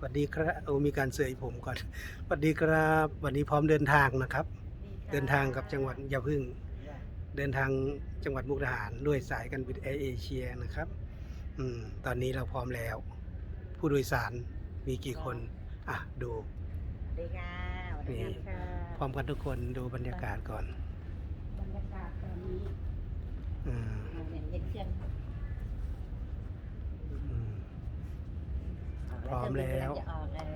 สวัสดีครับโอ้มีการเสยผมก่อนสวัสดีครับ วันนี้พร้อมเดินทางนะครับ เดินทางกับจังหวัดยาพึ่ง เดินทางจังหวัดมุกดาหารด้วยสายการบินแอร์เอเชียนะครับ อืมตอนนี้เราพร้อมแล้ว ผู้โดยสารมีกี่คน อะ ดูสวัสดีค่ะสวัสดีค่ะพร้อมกันทุกคนดูบรรยากาศก่อน บรรยากาศตอนนี้อืมเราเห็นเย็นเครื่องอืม พร้อมแล้ว จะออกเลย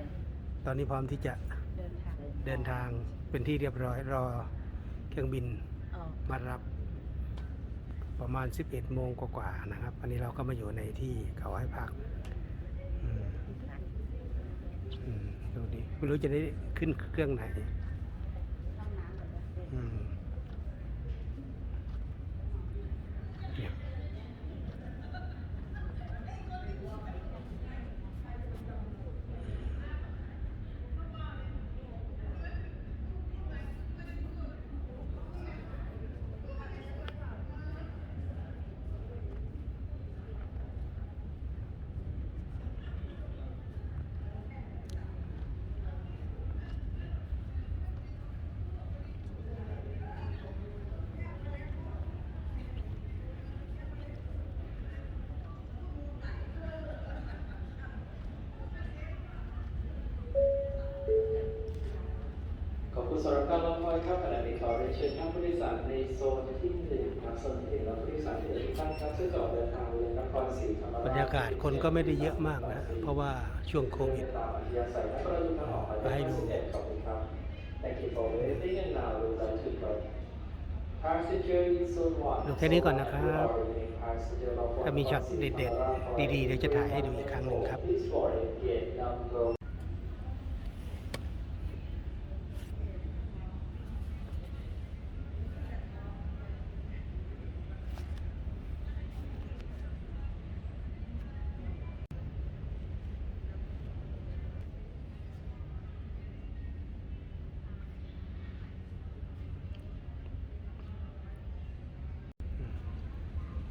ตอนนี้พร้อมที่จะเดินทางเดินทางเป็นที่เรียบร้อยรอเครื่องบินออกมารับ ประมาณ 11โมงกว่าๆนะครับ อันนี้เราก็มาอยู่ในที่เขาให้พักอืมอืมดูดิไม่รู้จะได้ขึ้นเครื่องไหน ห้องน้ำก่อนเลย อืมเนี่ย ขอบคุณ สำหรับการรอคอยครับขณะนี้ขอเรียนเชิญท่านผู้โดยสารในโซนที่หนึ่งครับโซนที่หนึ่งและผู้โดยสารที่เหลือทุกท่านครับซึ่งจะออกเดินทางไปยังนครศรีธรรมราชบรรยากาศคนก็ไม่ได้เยอะมากนะ เพราะว่าช่วงโควิดตามอัธยาศัยและประยุทธ์ทางออกไปให้ดูขอบคุณครับ Thank you for waiting and now we would like to go Passenger in zone one ดูแค่นี้ก่อนนะครับถ้ามีช็อตเด็ดๆ ดีๆ เดี๋ยวจะถ่ายให้ดูอีกครั้งหนึ่งครับ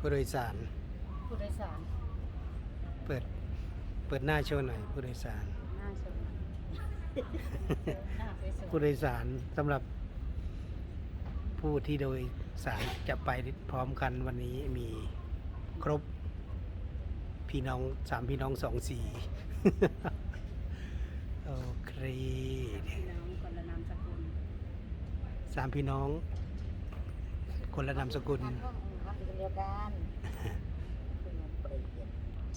ผู้โดยสาร ผู้โดยสารเปิด เปิดหน้าโชว์หน่อยผู้โดยสาร หน้าชมหน้าสวยผู้โดยสารสำหรับผู้ที่โดยสารจะไปพร้อมกันวันนี้มีครบ พี่น้องสามพี่น้องสองสีโอเคๆพี่น้องคนละนามสกุลสามพี่น้อง คนละนามสกุลห้องห้องเดียวกันเป็นงานเปลี่ยน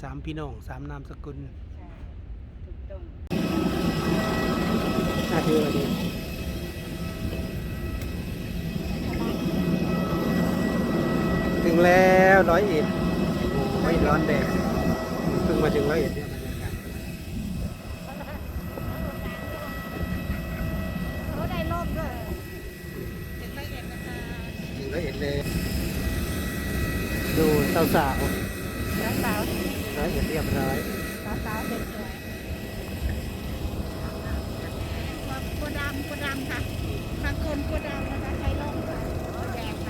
สามพี่น้องสามนามสกุลใช่ถูกต้องน่าเชื่อดีถึงแล้วร้อยเอ็ดโอ้ยร้อนแดดเพิ่งมาถึงร้อยเอ็ดเนี่ยบรรยากาศ เขาได้ร่มด้วยถึงไม่เห็นนะคะ ถึงร้อยเอ็ดเลย ดูสาวสาว สาว ๆร้อยเอ็ดเรียบร้อย สาวสาวๆเด็กสวยโคดำค่ะบางคนโคดำนะคะใช้ร่มค่ะโคแดงไป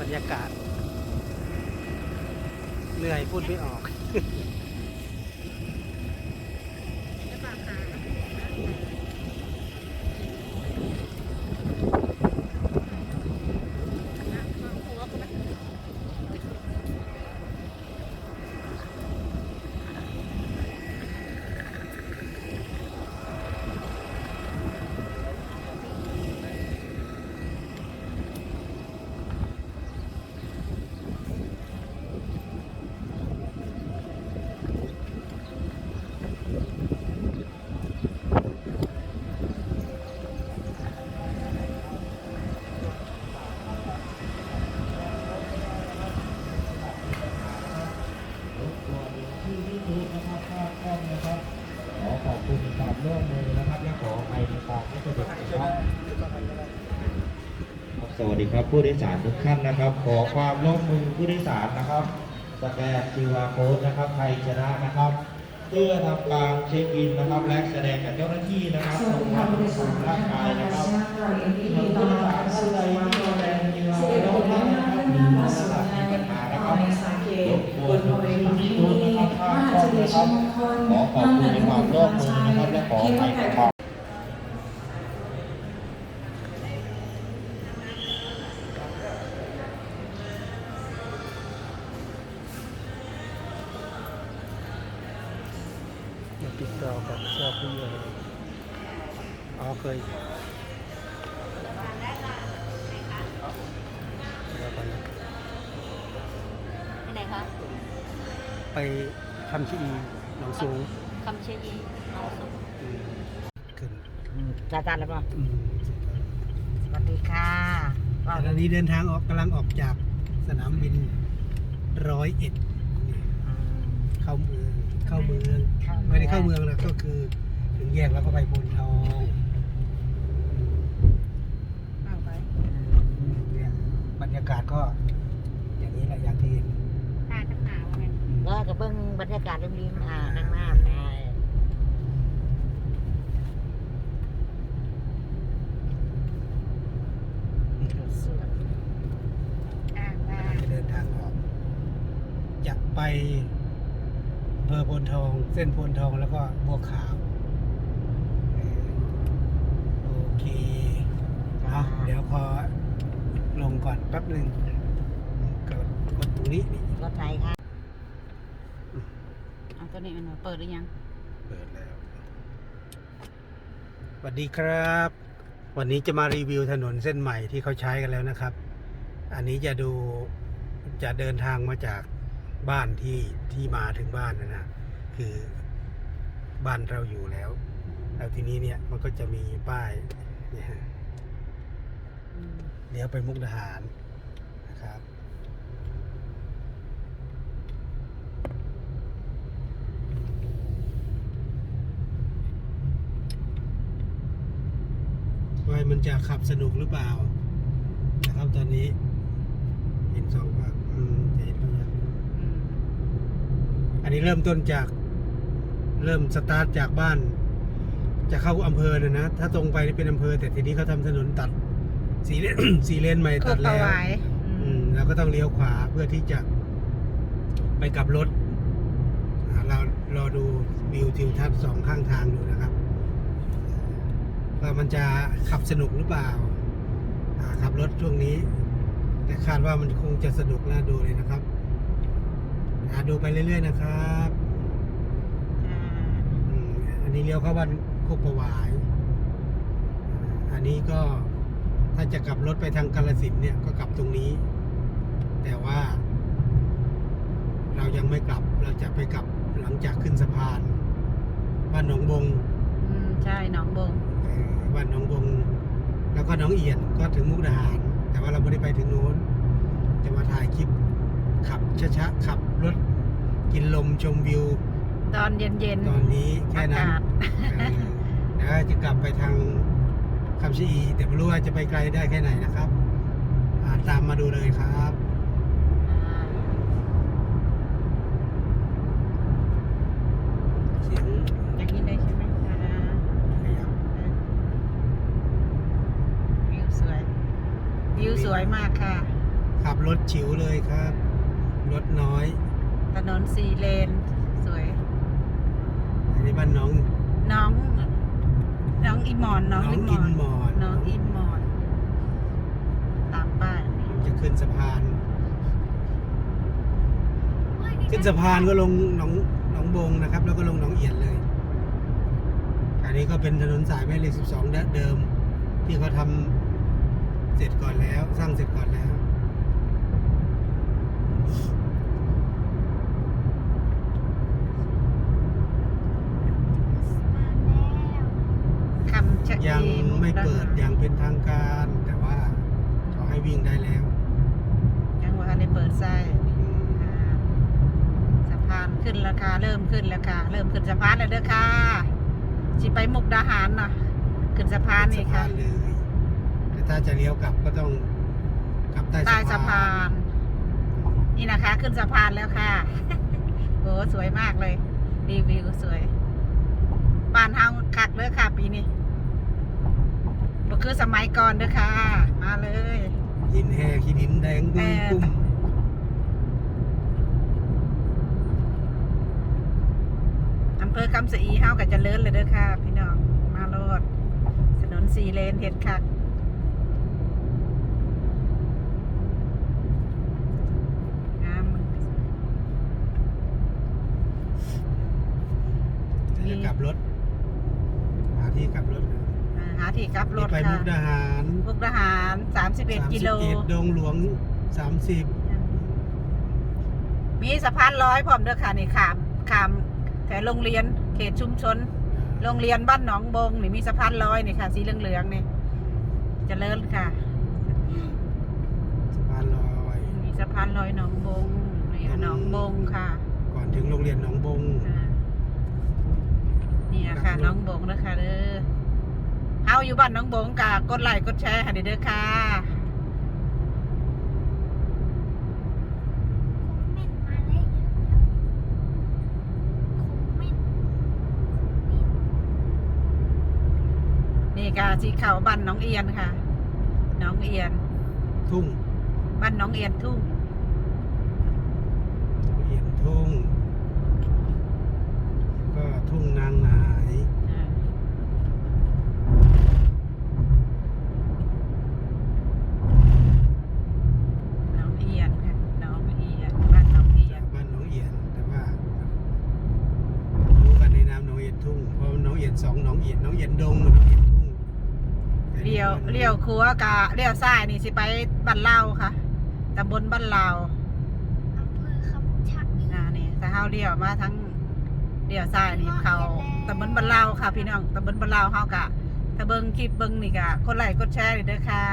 บรรยากาศ เหนื่อยพูดไม่ออก สวัสดีครับผู้โดยสารทุกท่านนะครับ ขอความร่วมมือผู้โดยสารนะครับ สแกน QR โค้ดนะครับไทยชนะนะครับ เพื่อทำการเช็คอินนะครับ และแสดงกับเจ้าหน้าที่นะครับสวัสดีค่ะผู้โดยสารร่างกายนะครับผู้โดยสารผู้ใดที่แสดง QR code นะครับมีลักษณะมีปัญหานะครับรบกวนผู้ที่รู้นะครับขอขอบคุณในความร่วมมือนะครับและขอให้ความ ไปคำชีอีหนองสูงคำเชียยีเอาสุขอืมขึ้นจ้าจ้าแล้วป่ะอืมสวัสดีค่ะว่าตอนนี้เดินทางออกกำลังออกจากสนามบินร้อยเอ็ดเข้าเมืองเข้าเมืองไม่ได้เข้าเมืองนะก็คือ ถึงแยกแล้วก็ไปพนทองเอาไปเนี่ยบรรยากาศก็อย่างนี้แหละอย่างที่เห็น ทานทั้งหนาว ไงแล้วก็เบิ่งบรรยากาศริมๆอ่านั่งน้ำได้อ่างว่าจะเดินทางออกจะไปอำเภอพนทอง เส้นพนทองแล้วก็บัวขาวเออโอเคเอาเดี๋ยวพอลงก่อนแป๊บหนึ่งกดกดตรงนี้นี่รถไหนคะ ตัวนี้มันเปิดหรือยัง เปิดแล้วสวัสดีครับ วันนี้จะมารีวิวถนนเส้นใหม่ที่เขาใช้กันแล้วนะครับ อันนี้จะดูจะเดินทางมาจากบ้านที่ที่มาถึงบ้านนะนะคือบ้านเราอยู่แล้ว แล้วทีนี้เนี่ยมันก็จะมีป้ายเนี่ยฮะเลี้ยวไปมุกดาหารนะครับ ว่า มันจะขับสนุกหรือเปล่า นะครับตอนนี้ เห็นสองภาคอืมจะเห็นตัวอย่างอันนี้เริ่มต้นจาก เริ่มสตาร์ทจากบ้าน จะเข้าอำเภอนะนะ ถ้าตรงไปนี่เป็นอำเภอ แต่ทีนี้เขาทำถนนตัด สีเลน สีเลนใหม่โคตักดประแล้ววายอืมเราก็ต้องเลี้ยวขวาเพื่อที่จะ ไปกลับรถอ่าเรารอดูวิวทิวทัศน์สองข้างทางดูนะครับ ว่ามันจะขับสนุกหรือเปล่าขับรถช่วงนี้ แต่คาดว่ามันคงจะสนุกน่าดูเลยนะครับดูไปเรื่อยๆนะครับอันนี้เลี้ยวเข้าบ้านโคกประวาย อันนี้ก็ถ้าจะกลับรถไปทางกาลสินเนี่ยก็กลับตรงนี้ แต่ว่า เรายังไม่กลับเราจะไปกลับหลังจากขึ้นสะพานบ้านหนองบง อืม ใช่หนองบง บ้านหนองบงแล้วก็หน้องเอียนก็ถึงมุกดาหาร แต่ว่าเราไม่ได้ไปถึงโน้น จะมาถ่ายคลิปขับช้าๆขับรถกินลมชมวิว ตอนเย็นตอนนี้แค่นั้นอากาศเออแล้วจะกลับไปทางคำชะอีแต่ไม่รู้ว่าจะไปไกลได้แค่ไหนนะครับอ่าตามมาดูเลยครับ อ่า เสียง อย่างนี้เลยใช่ไหมอ่า ขยับ วิวสวย วิวสวยมากค่ะ ขับรถฉิวเลยครับ รถน้อย ถนนสี่เลน สวย อันนี้บ้านน้องน้อง น้องอีหมอนน้องน้องอีหมอิอนนมอนน้องอีหมอน ตามป้ายจะขึ้นสะพาน ขึ้นสะพานก็ลงหนองหนองบงนะครับ แล้วก็ลงหนองเอียนเลย อันนี้ก็เป็นถนนสายแม่เหล็ก 12 เดิม ที่เขาทำ เสร็จก่อนแล้ว สร้างเสร็จก่อนแล้วคำชะยังอีไม่เปิดมุกาหารอย่างเป็นทางการ แต่ว่าเขาให้วิ่งได้แล้ว ยังว่าได้เปิดไส้อืมอ่าสะพานขึ้นราคาเริ่มขึ้นแล้วค่ะเริ่มขึ้นสะพานแล้วเด้อค่ะสิไปมุกดาหารเนาะขึ้นสะพานนี่สะค่ะพานเลยแต่ ถ้าจะเลี้ยวกลับก็ต้องกลับใต้ใต้สะสะพาพาน น นี่นะคะ ขึ้นสะพานแล้วค่ะ โอ้สวยมากเลย รีวิวสวยบ้านเฮาคักเด้อค่ะ ปีนี้บ่คือสมัยก่อนเด้อค่ะ มาเลย หินแห่ขี้ดินแดงบึ้งเออปุ้มออำเภอคำสะอีเฮาก็เจะเลิศเลยเด้อค่ะ พี่น้องมาโลดถนนสีเลนเห็ดคักงามมึง จะกลับรถ หาที่กลับรถ อ่าหาที่กลับ รนี่ถไปค่ะมุกดาหารมุกดาหาร31กิโล 31ดงหลวง 30 มีสะพานร้อยพร้อมเด้อค่ะนี่ขามขามแถวโรงเรียนเขตชุมชน โรงเรียนบ้านหนองบงนี่มีสะพานลอยนี่ค่ะ สีเหลืองๆนี่เจริญค่ะ สะพานลอย มีสะพานลอยหนองบงนี่หนองบงค่ะก่อนถึงโรงเรียนหนองบง อ่านี่อะค่ะหน้องบงนะคะเด้อ เฮาอยู่บ้านหน้องบงกะกดไลค์กดแชร์ให้เด้อค่ะคอมเมนต์มาเลยเยอะๆคอมเมนต์นี่กะสีขาวบ้านหน้องเอียนค่ะหน้องเอียน ทุ่ง บ้านหน้องเอียนทุ่ง เอียนทุ่ง ก็ทุ่งนางหนาย อ่าหน้องเอียนค่ะหน้องเอียนบ้านหน้องเอียน บ้านหนองเอียน แต่ว่ารู้กันในนามหนองเอียนทุ่ง เพราะหนองเอียนสองหนองเอียนหนองเอียนดงกับหนองเอียนทุ่งแต่ เลี้ยว เลี้ยวครัวกะเลี้ยวซ้ายนี่สิไปบ้านเล่าวค่ะตำบลบ้านเล่าวอำเภอคำชะอีอ่านี่ถ้าเฮาเลี้ยวมาทั้งเลี้ยวซ้ายนี่เขาตำบลบ้านเล่าวค่ะ พี่น้องตำบลบ้านเล่าวเฮากะถ้าเบิ่งคลิปเบิ่งนี่กะกดไลค์กดแชร์นี่เด้อค่ะ